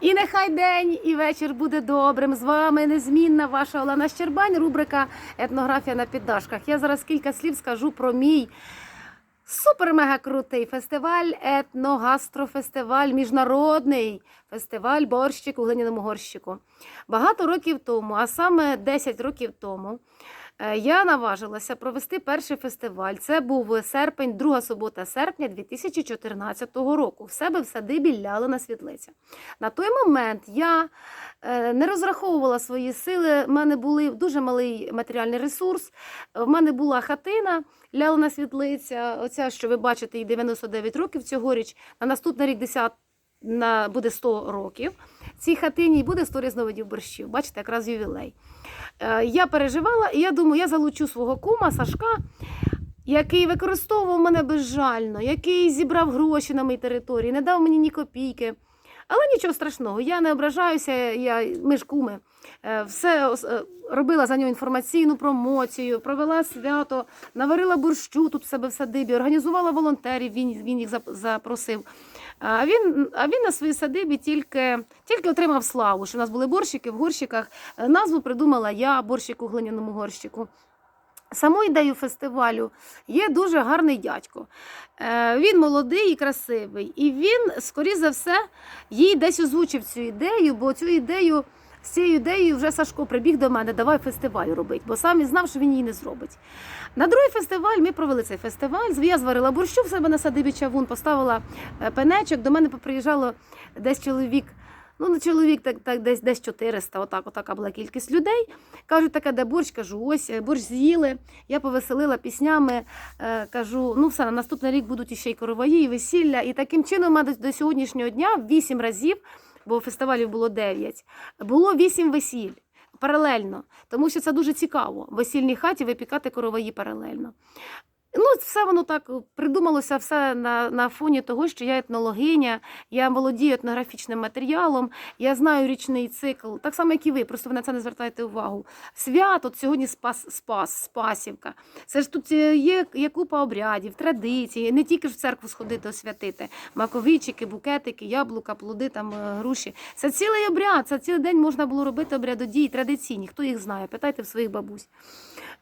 І нехай день і вечір буде добрим. З вами незмінна ваша Олена Щербань, рубрика Етнографія на піддашках. Я зараз кілька слів скажу про мій супер-мега крутий фестиваль, етногастрофестиваль, міжнародний фестиваль борщик у глиняному горщику. Багато років тому, а саме 10 років тому. Е, Я наважилася провести перший фестиваль. Це був серпень, друга субота серпня 2014 року. В себе в садибі Лялина Світлиця. На той момент я е, не розраховувала свої сили. В мене був дуже малий матеріальний ресурс. В мене була хатина, Лялина Світлиця. Оця, що ви бачите, їй 99 років цьогоріч. На наступний рік 10 на, буде 100 років. Цій хатині буде 100 різновидів борщів. Бачите, якраз ювілей. Е, Я переживала, і я думаю, я залучу свого кума Сашка, який використовував мене безжально, який зібрав гроші на моїй території, не дав мені ні копійки. Але нічого страшного, я не ображаюся, я, ми ж куми. Е, Все ос- е, робила за нього інформаційну промоцію, провела свято, наварила борщу тут в себе в садибі, організувала волонтерів, він, він їх зап- запросив. А він, а він на своїй садибі тільки, тільки отримав славу, що в нас були борщики в горщиках. Е, Назву придумала я, борщик у глиняному горщику. Саму ідею фестивалю є дуже гарний дядько. Е, Він молодий і красивий. І він, скоріше за все, їй десь озвучив цю ідею, бо цю ідею. З цією ідеєю вже Сашко прибіг до мене, давай фестиваль робити, бо сам і знав, що він її не зробить. На другий фестиваль ми провели цей фестиваль. Я зварила борщу в себе на садибі чавун, поставила е, пенечок. До мене приїжджало десь чоловік. Ну, не чоловік, так, так десь десь 400, отак, отака була кількість людей. Кажуть, таке, де борщ, кажу, ось е, борщ з'їли. Я повеселила піснями, е, кажу, ну все, на наступний рік будуть іще й короваї, і весілля. І таким чином, мене до, до сьогоднішнього дня вісім разів, бо фестивалів було 9, було вісім весіль. Паралельно, тому що це дуже цікаво в весільній хаті випікати короваї паралельно. Ну, все воно так придумалося все на, на фоні того, що я етнологиня, я володію етнографічним матеріалом, я знаю річний цикл, так само, як і ви, просто ви на це не звертаєте увагу. Свято, от сьогодні спас, спас, Спасівка. Це ж тут е, є, є купа обрядів, традицій, не тільки ж в церкву сходити освятити. Маковичики, букетики, яблука, плоди, там, е, груші. Це цілий обряд, це цілий день можна було робити обрядодії, традиційні. Хто їх знає? Питайте в своїх бабусь.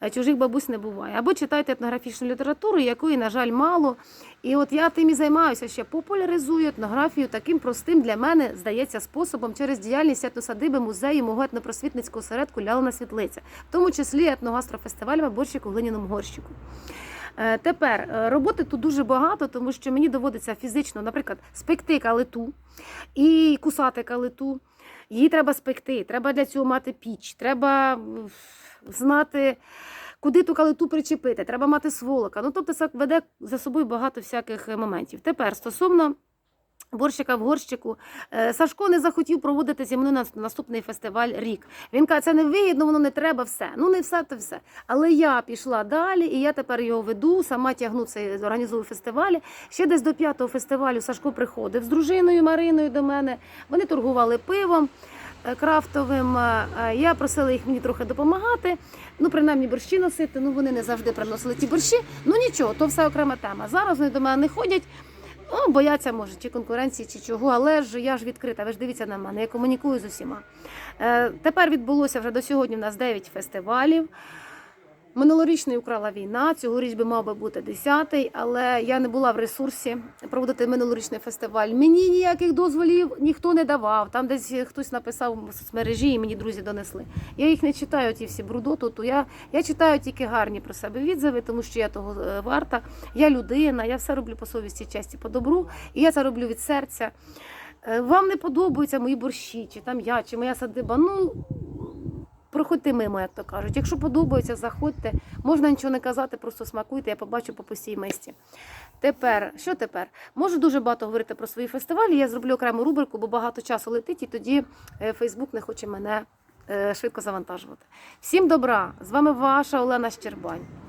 Е, Чужих бабусь не буває. Або читайте етнографічну літературу, якої, на жаль, мало. І от я тим і займаюся ще популяризую етнографію таким простим для мене, здається, способом через діяльність етносадиби музею мого етнопросвітницького осередку Лялина Світлиця, в тому числі етногастрофестивалю борщик у глиняному горщику. Е, Тепер е, роботи тут дуже багато, тому що мені доводиться фізично, наприклад, спекти калиту і кусати калиту. Її треба спекти, треба для цього мати піч, треба знати, куди ту калиту причепити, треба мати сволока. Ну, тобто це веде за собою багато всяких е, моментів. Тепер стосовно. Борщика в горщику. Е, Сашко не захотів проводити зі мною на наступний фестиваль рік. Він каже, це не вигідно, воно не треба все. Ну не все, то все. Але я пішла далі, і я тепер його веду, сама тягну цей організую фестивалі. Ще десь до п'ятого фестивалю Сашко приходив з дружиною Мариною до мене. Вони торгували пивом. е, Крафтовим е, я просила їх мені трохи допомагати. Ну, принаймні борщі носити. Ну вони не завжди приносили ті борщі. Ну нічого, то все окрема тема. Зараз вони до мене не ходять. Ну, бояться, може, чи конкуренції, чи чого, але ж я ж відкрита, ви ж дивіться на мене, я комунікую з усіма. Е, тепер відбулося вже до сьогодні У нас 9 фестивалів. Минулорічний украла війна, цьогоріч би мав би бути 10-й, але я не була в ресурсі проводити минулорічний фестиваль. Мені ніяких дозволів ніхто не давав. Там десь хтось написав в соцмережі і мені друзі донесли. Я їх не читаю, ті всі брудоту, то я, я читаю тільки гарні про себе відзиви, тому що я того е, варта. Я людина, я все роблю по совісті, честі, по добру, і я це роблю від серця. Е, Вам не подобаються мої борщі, чи там я, чи моя садиба. Ну проходьте мимо, як то кажуть. Якщо подобається, заходьте. Можна нічого не казати, просто смакуйте, я побачу по постій мисті. Тепер, що тепер? Можу дуже багато говорити про свої фестивалі. Я зроблю окрему рубрику, бо багато часу летить, і тоді е, Фейсбук не хоче мене е, швидко завантажувати. Всім добра! З вами ваша Олена Щербань.